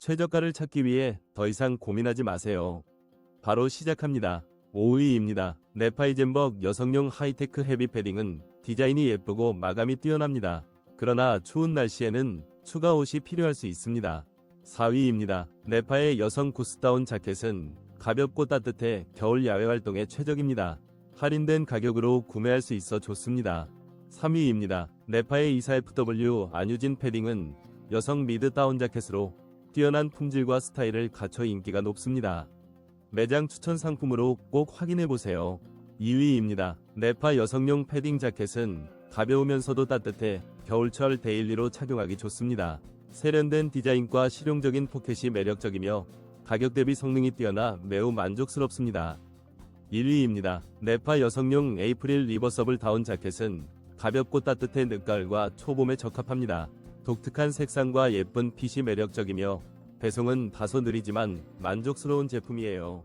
최저가를 찾기 위해 더 이상 고민하지 마세요. 바로 시작합니다. 5위입니다. 네파이젠벅 여성용 하이테크 헤비 패딩은 디자인이 예쁘고 마감이 뛰어납니다. 그러나 추운 날씨에는 추가 옷이 필요할 수 있습니다. 4위입니다. 네파의 여성 구스다운 자켓은 가볍고 따뜻해 겨울 야외 활동에 최적입니다. 할인된 가격으로 구매할 수 있어 좋습니다. 3위입니다. 네파의 24FW 안유진 패딩은 여성 미드 다운 자켓으로 뛰어난 품질과 스타일을 갖춰 인기가 높습니다. 매장 추천 상품으로 꼭 확인해 보세요. 2위입니다. 네파 여성용 패딩 자켓은 가벼우면서도 따뜻해 겨울철 데일리로 착용하기 좋습니다. 세련된 디자인과 실용적인 포켓이 매력적이며 가격 대비 성능이 뛰어나 매우 만족스럽습니다. 1위입니다. 네파 여성용 에이프릴 리버서블 다운 자켓은 가볍고 따뜻해 늦가을과 초봄에 적합합니다. 독특한 색상과 예쁜 핏이 매력적이며 배송은 다소 느리지만 만족스러운 제품이에요.